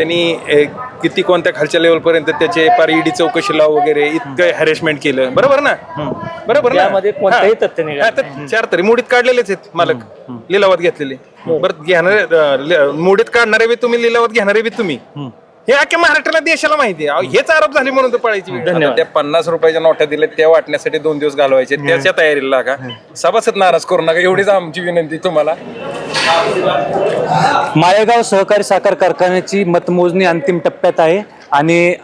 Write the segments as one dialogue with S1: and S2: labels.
S1: त्यांनी किती कोणत्या खालच्या लेवलपर्यंत त्याचे पार ईडी चौकशी लाव वगैरे इतकं हॅरेसमेंट केलं. बरोबर ना? बरोबर ना?
S2: कोणतंही तथ्य
S1: चार तरी. मुडीत काढलेलेच आहेत मालक. लिलावात घेतलेले. बरं. घेणारे मुडीत काढणारे बी तुम्ही लिलावात घेणारे बी तुम्ही. हे अख्ख्या महाराष्ट्राला देशाला माहिती आहे. अहो, हेच आरोप झाले म्हणून तर पळायची वेळ. आता त्या पन्नास रुपयाच्या नोट्या दिल्या त्या वाटण्यासाठी दोन दिवस घालवायचे. त्याच्या तयारीला लागा. सभासद नाराज करू नका. एवढीच आमची विनंती तुम्हाला.
S3: माळेगाव सहकारी साखर कारखान्याची मतमोजणी अंतिम टप्प्यात आहे. आणि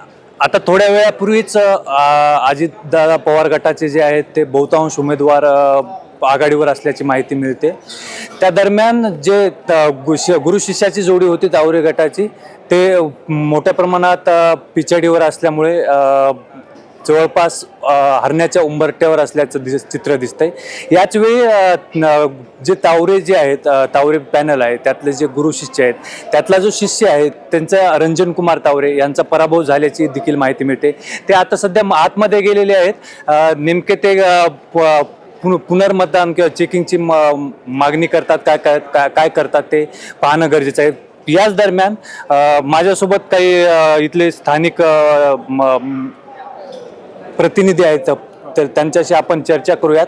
S3: आता थोड्या वेळापूर्वीच अजितदादा पवार गटाचे जे आहेत ते बहुतांश उमेदवार अ, आघाडीवर असल्याची माहिती मिळते. त्या दरम्यान जे त- गुरु शिष्याची जोडी होती तावरे गटाची ते मोठ्या प्रमाणात पिचडीवर पिछाडीवर असल्यामुळे जवळपास हरण्याच्या उंबरट्यावर असल्याचं दिस चित्र दिसतंय. याच वेळी जे तावरे जे आहेत तावरे पॅनल आहे त्यातले जे गुरु शिष्य आहेत त्यातला जो शिष्य आहे त्यांचा रंजन कुमार तावरे यांचा पराभव झाल्याची देखील माहिती मिळते. ते आता सध्या आतमध्ये गेलेले आहेत. नेमके ते प- पुन- पुनर्मतदान किंवा चेकिंगची मागणी करतात काय काय काय- काय करतात ते पाहणं गरजेचं आहे. याच दरम्यान माझ्यासोबत काही इथले स्थानिक प्रतिनिधी आहेत तर त्यांच्याशी आपण चर्चा करूयात.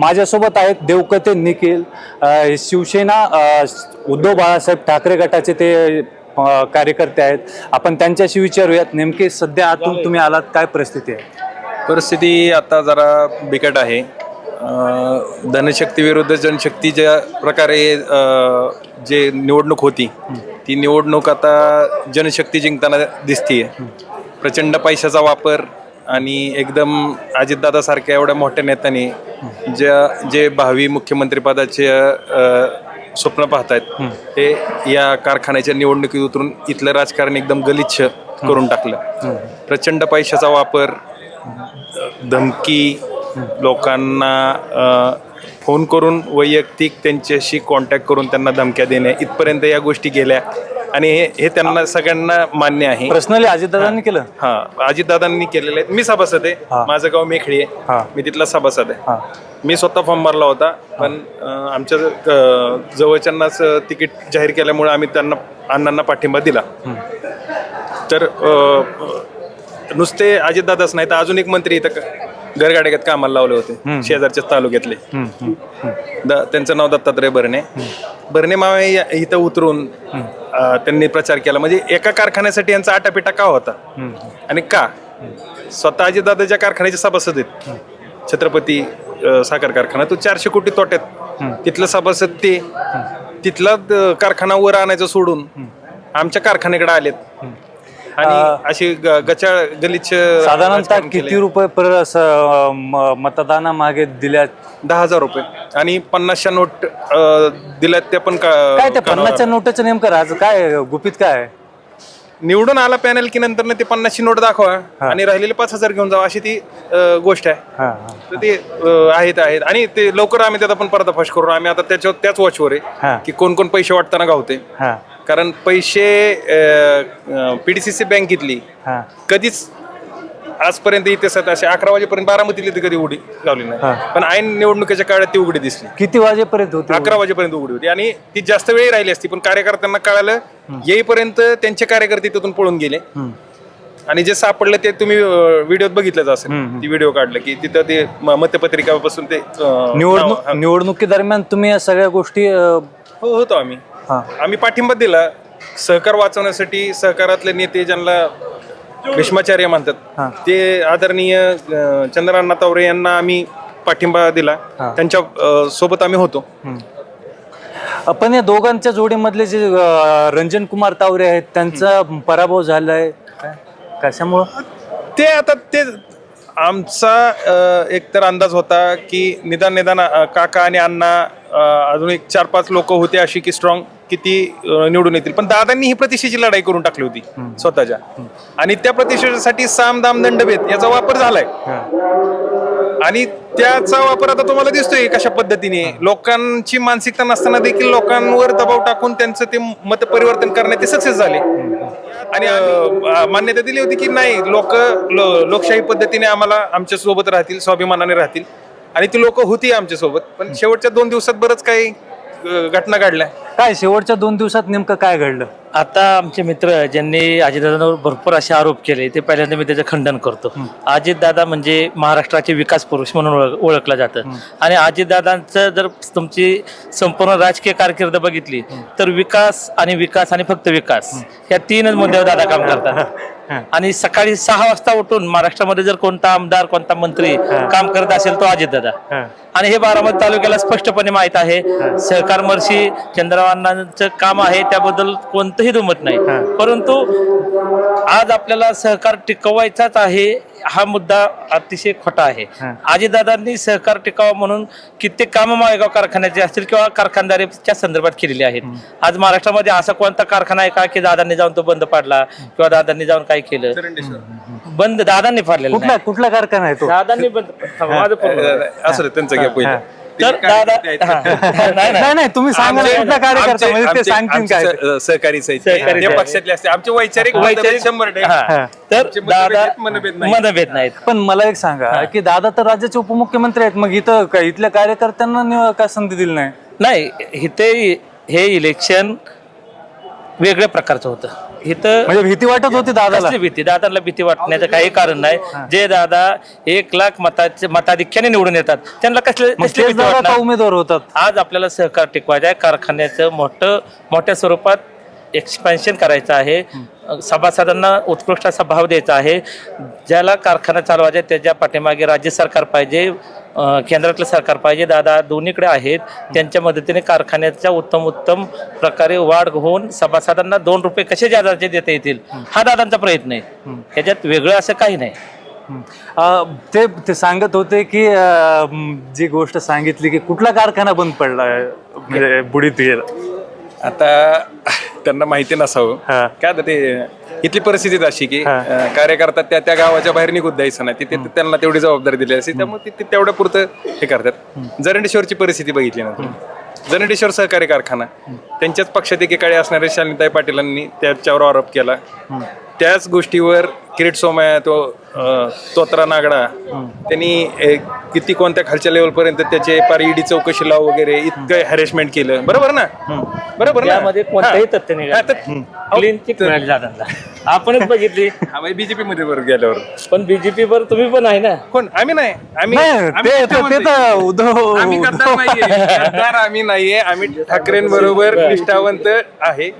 S3: माझ्यासोबत आहेत देवकते निखिल शिवसेना उद्धव बाळासाहेब ठाकरे गटाचे ते कार्यकर्ते आहेत. आपण त्यांच्याशी विचारूयात नेमके सध्या आतून तुम्ही आलात काय परिस्थिती आहे?
S1: परिस्थिती आता जरा बिकट आहे. अं, धनशक्ती विरुद्ध जनशक्ती ज्या प्रकारे अं, जे निवडणूक होती ती निवडणूक आता जनशक्ती जिंकताना दिसतीये. प्रचंड पैशाचा वापर आणि एकदम अजितदादासारख्या एवढ्या मोठ्या नेत्याने ज्या जे भावी मुख्यमंत्रीपदाचे अं, स्वप्न पाहतायत ते या कारखान्याच्या निवडणुकीत उतरून इथलं राजकारण एकदम गलिच्छ करून टाकलं. प्रचंड पैशाचा वापर धमकी लोकांना फोन करून वैयक्तिक त्यांच्याशी कॉन्टॅक्ट करून त्यांना धमक्या देणे इथपर्यंत या गोष्टी गेल्या. आणि हे हे त्यांना सगळ्यांना मान्य आहे.
S3: पर्सनली अजितदादांनी केलं?
S1: हा अजितदादांनी केलेले आहेत मी सभासद आहे. माझं गाव मेखळी
S3: हा.
S1: आहे मी तिथला सभासद
S3: हा.
S1: आहे मी स्वतः फॉर्म भरला होता. पण आमच्या जवळच्यांनाच तिकीट जाहीर केल्यामुळे आम्ही त्यांना अण्णांना पाठिंबा दिला. तर नुसते अजितदादाच नाही तर अजून एक मंत्री इथं गरगाड्यात कामाला लावले होते शेजारच्या तालुक्यातले. द- त्यांचं नाव दत्तात्रय भरणे भरणे मावे या- इथं उतरून अ, त्यांनी प्रचार केला. म्हणजे एका कारखान्यासाठी यांचा आटापिटा का होता? आणि का? स्वतः अजितदादाच्या कारखान्याचे सभासद आहेत. छत्रपती अ, साखर कारखाना. तो चारशे कोटी तोट्यात तिथलं सभासद ते तिथला अ, कारखाना वर आणायचं सोडून आमच्या कारखान्याकडे आलेत. आणि अशी गचाळ गलिच्छ
S3: साधारणतः. किती रुपये पर असं, म- मतदानामागे दिल्या
S1: दहा हजार रुपये आणि पन्नासच्या नोट अ, दिल्यात त्या पण का-
S3: काय त्या
S1: कानावर.
S3: पन्नासच्या नोटाचं नेमकं राज काय गुपित काय आहे
S1: निवडून आला पॅनल की नंतर ते पन्नासची नोट दाखवा आणि राहिलेले पाच हजार घेऊन जावा अशी ती अ, गोष्ट आहे
S3: हा, हा.
S1: तर ते अ, आहेत आहेत आणि ते लवकर आम्ही त्याचा पण पर्दाफाश करू आम्ही आता त्याच्यावर त्याच वॉचवर
S3: हा.
S1: आहे की कोण कोण पैसे वाटताना गावते
S3: हा
S1: कारण पैसे पीडीसीसी बँकेतली
S3: हा.
S1: कधीच आजपर्यंत इतिहासात असे अकरा वाजेपर्यंत बारामतीतली ती कधी उडी लावली. नाही. पण ऐन निवडणुकीच्या काळात ती उघडी दिसली.
S3: किती वाजेपर्यंत होते?
S1: अकरा वाजेपर्यंत उघडी होती. आणि ती जास्त वेळ राहिली असती पण कार्यकर्त्यांना कळालं येईपर्यंत त्यांचे कार्यकर्ते तिथून पळून गेले. आणि जे सापडलं ते तुम्ही व्हिडिओत बघितलंच असेल. ती व्हिडिओ काढलं की तिथं ते मतपत्रिकापासून ते
S3: निवडणूक
S1: नाव-
S3: निवडणुकी दरम्यान तुम्ही या सगळ्या गोष्टी
S1: हो होतो आम्ही. आम्ही पाठिंबा दिला. सहकार वाचवण्यासाठी सहकारातले नेते ज्यांना भीष्माचार्य म्हणतात ते आदरणीय चंद्रअण्णा तावरे यांना आम्ही पाठिंबा दिला. त्यांच्यासोबत आम्ही होतो.
S3: आपण या दोघांच्या जोडीमधले जे रंजन कुमार तावरे आहेत त्यांचा पराभव झालाय. कशामुळं?
S1: ते आता ते आमचा अ, एकतर अंदाज होता की निदान निदान काका आणि अण्णा अजून एक चार पाच लोक होते अशी की स्ट्रॉंग किती निवडून येतील. पण दादांनी ही प्रतिष्ठेची लढाई करून टाकली होती स्वतःच्या. आणि त्या प्रतिष्ठेसाठी साम दाम दंडभेद याचा वापर झालाय. आणि त्याचा वापर आता तुम्हाला दिसतोय कशा पद्धतीने. लोकांची मानसिकता नसताना देखील लोकांवर दबाव टाकून त्यांचं ते मत परिवर्तन करण्यात ते सक्सेस झाले. आणि मान्यता दिली होती की नाही लोक लोकशाही पद्धतीने आम्हाला आमच्यासोबत राहतील स्वाभिमानाने राहतील. आणि ती लोक होती आमच्यासोबत पण शेवटच्या दोन दिवसात बरंच काही घटना घडल्या.
S3: काय शेवटच्या दोन दिवसात नेमकं काय घडलं?
S2: आता आमचे मित्र ज्यांनी अजितदादांवर भरपूर असे आरोप केले ते पहिल्यांदा मी त्याचं खंडन करतो. अजितदादा म्हणजे महाराष्ट्राचे विकास पुरुष म्हणून ओळख- ओळखलं जातं. आणि अजितदादांचं जर तुमची संपूर्ण राजकीय कारकीर्द बघितली तर विकास आणि विकास आणि फक्त विकास या तीनच मुद्द्यावर दादा काम करतात. आणि सकाळी सहा वाजता उठून महाराष्ट्रामध्ये जर कोणता आमदार कोणता मंत्री काम करत असेल तो अजितदादा आणि हे बारामती तालुक्याला स्पष्टपणे माहीत आहे सहकार मर्शी चंद्रवानांचं काम आहे त्याबद्दल कोणतंही दुमत नाही. परंतु आज आपल्याला सहकार टिकवायचाच आहे हा मुद्दा अतिशय खोटा आहे. आजीदादांनी सहकार टिकावं म्हणून कित्येक कामं माळेगाव कारखान्याचे असतील किंवा कारखानदारीच्या संदर्भात केलेली आहेत. आज महाराष्ट्रामध्ये असा कोणता कारखाना आहे का की दादांनी जाऊन तो बंद पाडला किंवा दादांनी जाऊन काय केलं? बंद दादांनी पाडलेलं
S3: कुठला
S2: नाही.
S3: कुठला कारखाना आहे तो?
S2: दादांनी बंद थांबा, माझं पूर्ण झालं.
S1: असं त्यांचं घ्या पहिलं.
S2: तर दादा हा. नाही नाही.
S3: तुम्ही सांगा ना कुठला कार्यकर्ता म्हणजे ते सांगतील काय?
S1: सह- सहकारी
S2: सहकारी साहित्य.
S1: पक्षातले असते. आमचे वैचारिक
S2: वैचारिक-
S1: शंभर टक्के.
S2: हा. तर
S1: आमचे मतभेद
S2: दादा
S1: आहेत, मनभेद नाही.
S2: मनभेद नाहीत.
S3: पण मला एक सांगा की दादा तर राज्याचे उपमुख्यमंत्री आहेत मग इथं काय इथल्या कार्यकर्त्यांना नि- काय संधी दिली नाही?
S2: नाही इथे हे इलेक्शन वेगळ्या प्रकारचं होतं. इथं
S3: म्हणजे भीती वाटत होती दादाला?
S2: कसली भीती? दादाला भीती वाटण्याचं काही कारण नाही. जे दादा एक लाख मताचे मताधिक्याने निवडून येतात त्यांना कसले
S3: मग
S2: कसली
S3: तेच
S2: भीती
S3: दादा का
S2: वाटणार?
S3: उमेदवार होतात.
S2: आज आपल्याला सहकार टिकवायचं आहे कारखान्याचं मोठं मोठ्या स्वरूपात एक्सपान्शन करायचं आहे. सभासदांना उत्कृष्ट असा भाव द्यायचा आहे. ज्याला कारखाना चालवायचा आहे त्याच्या पाठीमागे राज्य सरकार पाहिजे केंद्रातलं सरकार पाहिजे. दादा दोन्हीकडे आहेत. त्यांच्या मदतीने कारखान्याच्या उत्तम उत्तम प्रकारे वाढ होऊन सभासदांना दोन रुपये कसे जादाचे देता येतील हा दादांचा प्रयत्न आहे. ह्याच्यात वेगळं असं काही नाही.
S3: ते ते सांगत होते की जी गोष्ट सांगितली की कुठला कारखाना बंद पडला म्हणजे बुडीत गेला.
S1: आता त्यांना माहिती नसावं.
S3: हा.
S1: काय आता ते इथली परिस्थिती अशी की अं, कार्यकर्ता त्या त्या गावाच्या बाहेर निघून द्यायचं नाही. तिथे त्यांना तेवढी जबाबदारी दिली असते. त्यामुळे ते- ते तेवढ्या पुरतं हे करतात. जरंडेश्वरची परिस्थिती बघितली ना तुम्ही? जरंडेश्वर सहकारी कारखाना. त्यांच्याच पक्षात एकेकाळी असणाऱ्या शालिनीताई पाटीलांनी त्याच्यावर आरोप केला. त्याच गोष्टीवर किरीट सोमया तो अं, तोत्रा नागडा त्यांनी किती कोणत्या खालच्या लेवल पर्यंत त्याचे पार ईडी चौकशी लाव वगैरे इतकं हॅरेसमेंट केलं. बरोबर ना? बरोबर ना?
S2: यामध्ये कोणतंही तथ्य निघालं
S1: तर-
S2: क्लीन चिट मिळाली दादांना. आपणच बघितली.
S1: बीजेपी मध्ये वर गेल्यावर.
S2: पण बीजेपी वर तुम्ही पण आहे ना?
S1: कोण? आम्ही नाही. आम्ही
S3: नाही
S1: आम्ही
S3: ते
S1: गद्दार
S3: ते- ते
S1: म्हणतोय.
S3: तर उद्धव
S1: आम्ही गद्दार नाहीये. गद्दार आम्ही नाहीये. आम्ही ठाकरेंबरोबर निष्ठावंत आहे.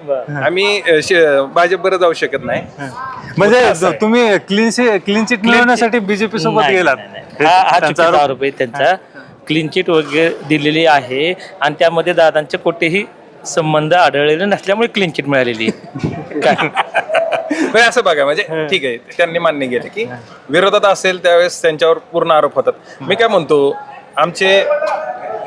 S1: आम्ही अ, श- भाजपबरोबर जाऊ शकत नाही.
S3: म्हणजे तुम्ही क्लीन क्लीन चिट मिळवण्यासाठी बीजेपी सोबत
S2: नाही,
S3: गेलात.
S2: नाही, नाही. हा हा
S3: त्यांचा
S2: चुकीचा
S3: आरोप-
S2: आरोप आहे त्यांचा. क्लीन चिट वगैरे दिलेली आहे. आणि त्यामध्ये दादांचे कोठेही संबंध आढळलेले नसल्यामुळे क्लीन चिट मिळालेली. आहे. काय
S1: असं बघा म्हणजे ठीक आहे त्यांनी मान्य केलं की विरोधात असेल त्यावेळेस त्यांच्यावर पूर्ण आरोप होतात. मी काय म्हणतो आमचे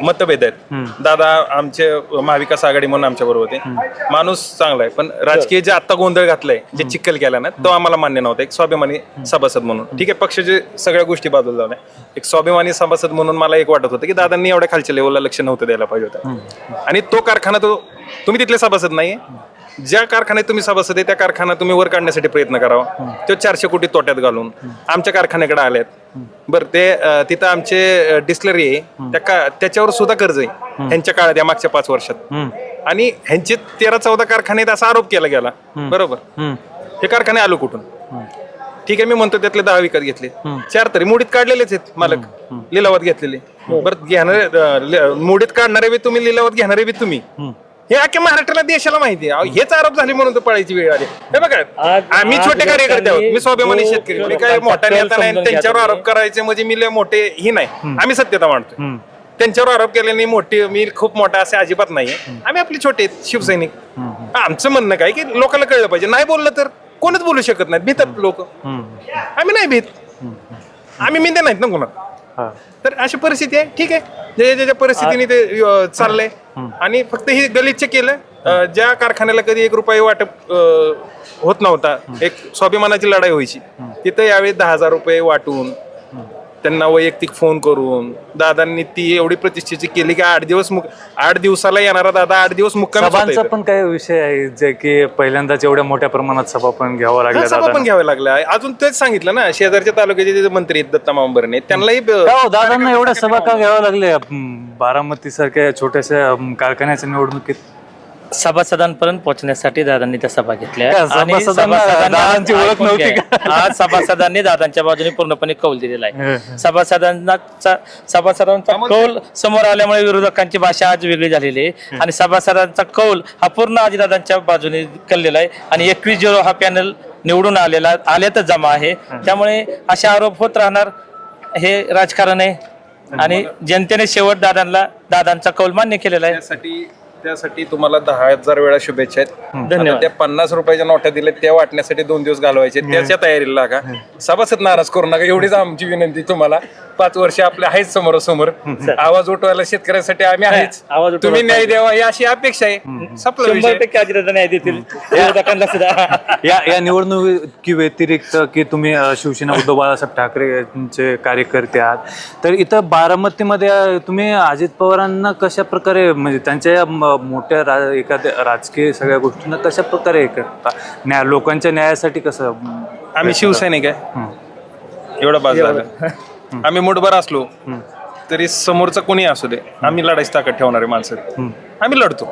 S1: मतभेद आहेत. दादा आमचे महाविकास आघाडी म्हणून आमच्या बरोबर होते. माणूस चांगला आहे पण राजकीय जे आता गोंधळ घातलाय जे चिक्कल केला ना तो आम्हाला मान्य नव्हता. एक स्वाभिमानी सभासद म्हणून. ठीक आहे पक्षाचे सगळ्या गोष्टी बाजूला लावल्या. एक स्वाभिमानी सभासद म्हणून मला एक वाटत होतं की दादांनी एवढ्या खालच्या लेवलला लक्ष नव्हतं द्यायला पाहिजे होतं. आणि तो कारखाना तो तुम्ही तिथले सभासद नाहीये? ज्या कारखान्यात तुम्ही सभासद आहे त्या कारखाना तुम्ही वर काढण्यासाठी प्रयत्न करावा. तो चारशे कोटी तोट्यात घालून आमच्या कारखान्याकडे आल्यात बरं ते अं, तिथं आमचे डिस्लरी आहे. त्या का त्याच्यावर सुद्धा कर्ज आहे. ह्यांच्या काळात या मागच्या पाच वर्षात. आणि ह्यांचे तेरा चौदा कारखाने आहेत असा आरोप केला गेला. बरोबर. हे कारखाने आलो कुठून? ठीक आहे मी म्हणतो त्यातले दहा विकत घेतले. चार तरी मोडीत काढलेलेच आहेत मालक. लिलावात घेतलेले. बरं घेणारे अं, लि- मोडीत काढणारे बी तुम्ही लिलावात घेणारे बी तुम्ही. हे अख्ख्या महाराष्ट्राला देशाला माहिती आहे. अहो, हेच आरोप झाले म्हणून तर पळायची वेळ आली. हे बघा
S2: आज-
S1: आम्ही
S2: आज
S1: छोटे कार्यकर्ते आहोत. मी स्वाभिमानी
S2: जो
S1: शेतकरी. मी काय
S2: लोकांचा
S1: मोठा नेता नाही त्यांच्यावर आरोप करायचे म्हणजे मी लय मोठे ही नाही. आम्ही सत्यता मांडतो त्यांच्यावर आरोप केल्याने मोठी मी खूप मोठा असे अजिबात नाहीये. आम्ही आपले छोटे आहेत, शिवसैनिक. आमचं म्हणणं काय की लोकांना कळलं पाहिजे. नाही बोललं तर कोणच बोलू शकत नाहीत भीतात लोक. आम्ही नाही भीत. आम्ही मिंदे नाहीत ना कोणाला. तर अशी परिस्थिती आहे. ठीक आहे. जे ज्याच्या परिस्थितीने ते अं, चाललंय. आणि फक्त हे गलिच्छ केलं. अं, ज्या कारखान्याला कधी एक रुपये वाटप अं, होत नव्हता एक स्वाभिमानाची लढाई व्हायची तिथं यावेळी दहा हजार रुपये वाटून त्यांना वैयक्तिक फोन करून दादांनी ती एवढी प्रतिष्ठेची केली की आठ दिवस मुक- आठ दिवसाला येणारा दादा आठ दिवस मुक्काम
S3: सभांचा पण काही विषय आहे जे की पहिल्यांदाच एवढ्या मोठ्या प्रमाणात सभा पण घ्यावं लागल्या
S1: सभा
S3: दादा
S1: पण घ्याव्या लागल्या. अजून तेच सांगितलं ना शेजारच्या तालुक्याचे जे मंत्री आहेत दत्ता मांबरने त्यांनाही ब-
S3: का हो दादांना एवढ्या सभा का घ्याव्या लागल्या? बारामती सारख्या छोट्याशा कारखान्याच्या निवडणुकीत
S2: सभासदांपर्यंत पोहोचण्यासाठी दादांनी त्या सभा घेतल्या.
S3: का,
S2: आणि
S3: सभासदांना
S2: सभासदांना आज
S3: दादांची ओळख
S2: ऐकून
S3: नव्हती
S2: घ्या. आज सभासदांनी दादांच्या बाजूने पूर्णपणे कौल दिलेला आहे. सभासदांना सभासदांचा कौल समोर आल्यामुळे विरोधकांची भाषा आज वेगळी झालेली आहे. आणि सभासदांचा कौल हा पूर्ण आजीदादांच्या बाजूने कळलेला आहे. आणि एकवीस झिरो हा पॅनल निवडून आलेला आल्यातच जमा आहे. त्यामुळे असे आरोप होत राहणार हे राजकारण आहे. आणि जनतेने शेवट दादांना दादांचा कौल मान्य केलेला आहे.
S1: त्यासाठी त्यासाठी तुम्हाला दहा हजार वेळा शुभेच्छा आहेत.
S2: धन्यवाद.
S1: त्या पन्नास रुपयाच्या नोटा दिल्या त्या वाटण्यासाठी दोन दिवस घालवायचे त्याच्या तयारीला लागा. सभासद नाराज करू नका एवढीच आमची विनंती तुम्हाला. पाच वर्ष आपले आहेच समोरासमोर. आवाज उठवायला शेतकऱ्यांसाठी आम्ही आहेच.
S2: आवाज उठवायला
S1: तुम्ही न्याय द्यावा ही अशी अपेक्षा आहे. संपला
S2: शंभर
S1: विषय
S2: टक्के न्याय देतील. विरोधकांना सुद्धा.
S3: या या निवडणुकी व्यतिरिक्त की तुम्ही अ, शिवसेना उद्धव बाळासाहेब ठाकरेंचे कार्यकर्ते आहात. तर इथं बारामतीमध्ये अ, तुम्ही अजित पवारांना कशा प्रकारे म्हणजे त्यांच्या या म- मोठ्या रा एखाद्या राजकीय सगळ्या गोष्टींना कशा प्रकारे हे करता? न्याय लोकांच्या न्यायासाठी कसं
S1: आम्ही शिवसैनिक आहे.
S3: हं.
S1: एवढं बाज झालं. आम्ही मुठभर असलो तरी समोरचं कोणी असू दे. आम्ही लढायची ताकद ठेवणारे माणसं आहेत. आम्ही लढतो.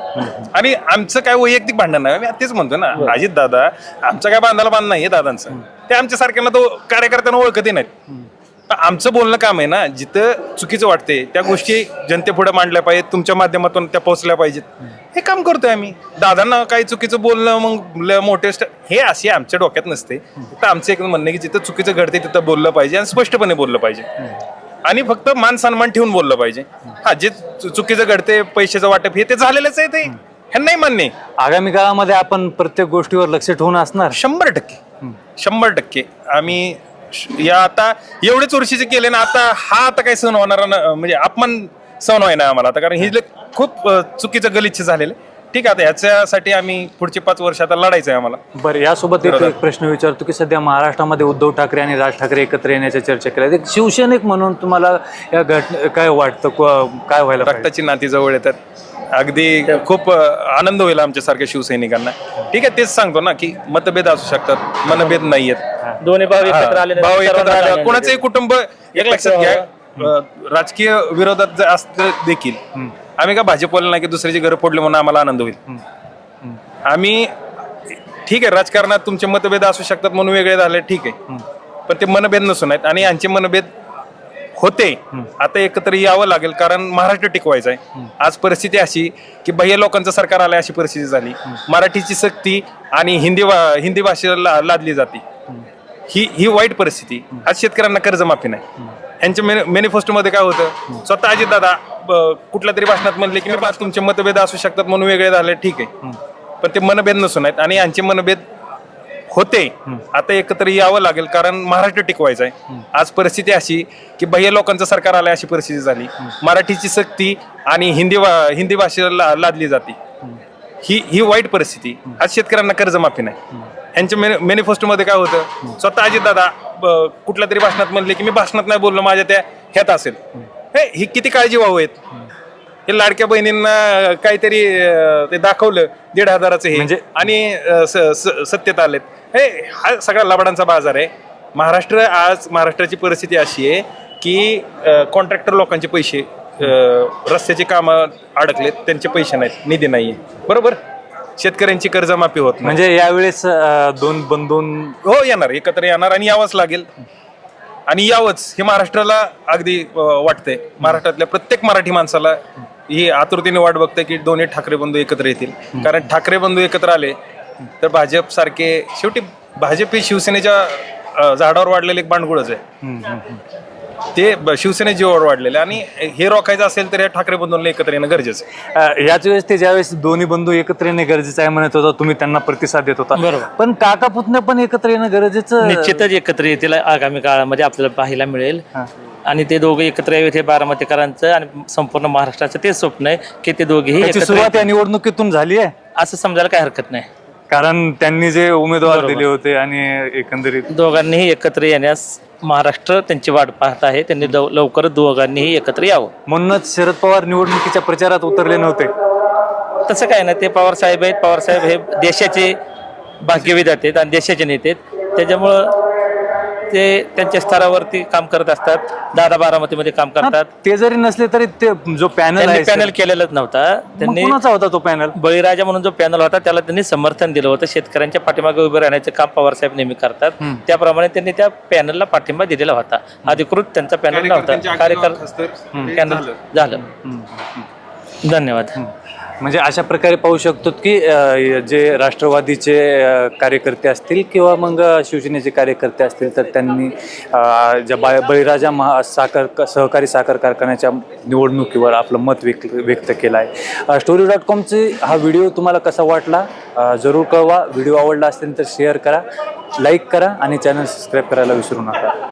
S1: आणि आमचं काय वैयक्तिक भांडण नाही. आम्ही तेच म्हणतो ना अजित दादा आमचं काय बांधायला बांध नाही दादांचं. ते आमच्या सारख्यांना तो कार्यकर्त्यांना ओळखतही नाहीत. आमचं बोलणं काम आहे ना जिथं चुकीचं वाटते त्या गोष्टी जनतेपुढे मांडल्या पाहिजेत तुमच्या माध्यमातून त्या पोहोचल्या पाहिजेत. हे काम करतोय आम्ही. दादांना काही चुकीचं बोलणं मग ल- मोठे स्ट- हे असे आमच्या डोक्यात नसते. तर आमचं एक म्हणणं की जिथं चुकीचं घडते तिथं बोललं पाहिजे आणि स्पष्टपणे बोललं पाहिजे. आणि फक्त मान सन्मान ठेवून बोललं पाहिजे. हा जे चुकीचं घडते पैशाचं वाटप हे ते झालेलंच आहे ते. हे नाही मान्य.
S3: आगामी काळामध्ये आपण प्रत्येक गोष्टीवर लक्ष ठेवून असणार.
S1: शंभर टक्के. शंभर टक्के. आम्ही या आता एवढेच वर्षीचे केले ना आता हा आता काही सहन होणारा म्हणजे अपमान सहन व्हाय ना आम्हाला आता कारण हे खूप चुकीचं गलिच्छ झालेलं. ठीक आहे आता ह्याच्यासाठी आम्ही पुढचे पाच वर्ष आता लढायचं आहे आम्हाला.
S3: बरं यासोबत एक एक प्रश्न विचारतो की सध्या महाराष्ट्रामध्ये उद्धव ठाकरे आणि राज ठाकरे एकत्र येण्याच्या चर्चा केल्या. एक शिवसैनिक म्हणून तुम्हाला या घटना काय वाटतं? क- काय व्हायला पाहिजे?
S1: रक्ताची नाती जवळ येतात. अगदी खूप अ, आनंद होईल आमच्यासारख्या शिवसैनिकांना. ठीक आहे तेच सांगतो ना की मतभेद असू शकतात मनभेद नाही आहेत
S2: दोन्ही भाव एकत्र आले
S1: भाऊ एकत्र आले कोणाचंही कुटुंब एक लक्षात घ्या. अ, राजकीय विरोधात जर असलं देखील आम्ही का भाजपवाले नाही की दुसऱ्याची घरं फोडली म्हणून आम्हाला आनंद होईल. आम्ही ठीक आहे राजकारणात तुमचे मतभेद असू शकतात म्हणून वेगळे झाले ठीक आहे. पण ते मनभेद नसून आहेत आणि यांचे मनभेद होते. आता एकत्र यावं लागेल कारण महाराष्ट्र टिकवायचा आहे. आज परिस्थिती अशी की बाह्य लोकांचं सरकार आलंय अशी परिस्थिती झाली. मराठीची सक्ती आणि हिंदी हिंदी भाषेला लादली जाते. ही ही वाईट परिस्थिती. आज शेतकऱ्यांना कर्जमाफी नाही. यांच्या मॅनिफेस्टो मध्ये काय होतं? स्वतः अजित दादा कुठल्या तरी भाषणात म्हणले की मी बा- तुमचे मतभेद असू शकतात म्हणून वेगळे झाले. ठीक आहे. पण ते मनभेद नसून आहेत आणि यांचे मनभेद होते. आता एकत्र यावं लागेल कारण महाराष्ट्र टिकवायचा आहे. आज परिस्थिती अशी की बाह्य लोकांचं सरकार आलंय अशी परिस्थिती झाली. मराठीची सक्ती आणि हिंदी भा- हिंदी भाषेला ला- लादली जाते. ही ही वाईट परिस्थिती. आज शेतकऱ्यांना कर्जमाफी नाही. यांच्या मॅनिफेस्टो मध्ये काय होतं? स्वतः अजित दादा कुठल्या तरी भाषणात म्हणले की मी भाषणात नाही बोललो माझ्या त्या ह्यात असेल. हे ही किती काळजी व्हावं आहेत? हे लाडक्या बहिणींना काहीतरी अं, ते दाखवलं दीड हजाराचं हे.
S3: म्हणजे-
S1: आणि अं, स- स- सत्तेत आलेत. हे हा सगळा लबाडांचा बाजार आहे. महाराष्ट्र आज महाराष्ट्राची परिस्थिती अशी आहे की कॉन्ट्रॅक्टर लोकांचे पैसे अं, रस्त्याचे कामं अडकलेत त्यांचे पैसे नाहीत निधी नाहीये. बरोबर? शेतकऱ्यांची कर्जमाफी होत नाही.
S3: म्हणजे यावेळेस अ, दोन बंधून
S1: हो येणार एकत्र येणार आणि यावंच लागेल. आणि यावंच हे महाराष्ट्राला अगदी अं, वाटतंय. महाराष्ट्रातल्या प्रत्येक मराठी माणसाला ही आतुरतेने वाट बघते की दोन्ही ठाकरे बंधू एकत्र येतील. कारण ठाकरे बंधू एकत्र आले तर भाजप सारखे शेवटी भाजप ही शिवसेनेच्या अं, झाडावर वाढलेले एक बांडगुळच आहे. ते शिवसेने जीवावर वाढलेले आणि हे रोखायचं असेल तर या ठाकरे बंधूंना एकत्र येणं गरजेचं आहे.
S3: अ, याच वेळेस ते ज्यावेळेस दोन्ही बंधू एकत्र येणे गरजेचं आहे म्हणत होता तुम्ही त्यांना प्रतिसाद देत होता.
S2: बरोबर.
S3: पण काका पुतण्या पण एकत्र येणं गरजेचं
S2: निश्चितच एकत्र येतील. आगामी काळामध्ये आपल्याला पाहायला मिळेल. आणि ते दोघे एकत्र यावेत हे बारामतीकरांचं आणि संपूर्ण महाराष्ट्राचं तेच स्वप्न आहे की ते दोघेही
S3: त्याची
S2: एकत्र
S3: सुरुवात या निवडणुकीतून झाली आहे.
S2: असं समजायला काही हरकत नाही.
S3: कारण त्यांनी जे उमेदवार दिले होते आणि एकंदरीत
S2: दोघांनीही एकत्र येण्यास महाराष्ट्र त्यांची वाट पाहत आहे. त्यांनी लव- लवकरच दोघांनीही एकत्र यावं.
S3: म्हणूनच शरद पवार निवडणुकीच्या प्रचारात उतरले नव्हते.
S2: तसं काय नाही ते पवार साहेब आहेत. पवार साहेब हे देशाचे भाग्यविधाते आहेत आणि देशाचे नेते आहेत. त्याच्यामुळं ते त्यांच्या स्तरावरती काम करत असतात. दादा बारामतीमध्ये काम करतात.
S3: ते जरी नसले तरी ते जो पॅनल
S2: त्यांनी पॅनल केलेलाच नव्हता.
S3: त्यांनी
S2: त्यांनी
S3: कोणाचा होता तो पॅनल
S2: बळीराजा म्हणून जो पॅनल होता त्याला त्यांनी समर्थन दिलं होतं. शेतकऱ्यांच्या पाठीमागे उभे राहण्याचं काम पवारसाहेब नेहमी करतात. त्याप्रमाणे त्यांनी त्या पॅनलला पाठिंबा दिलेला होता. अधिकृत त्यांचा पॅनल नव्हता. कार्यकर्ता पॅनल झालं. धन्यवाद.
S3: म्हणजे अशा प्रकारे पाहू शकतो की जे राष्ट्रवादीचे कार्यकर्ते असतील किंवा मग शिवसेनेचे कार्यकर्ते असतील तर त्यांनी ज्या बा बळीराजा महा साखर सहकारी साखर कारखान्याच्या निवडणुकीवर आपलं मत व्यक्त व्यक्त केलं आहे स्टोरी डॉट कॉमचे हा व्हिडिओ तुम्हाला कसा वाटला? जरूर कळवा. व्हिडिओ आवडला असेल तर शेअर करा लाईक करा आणि चॅनल सबस्क्राईब करायला विसरू नका.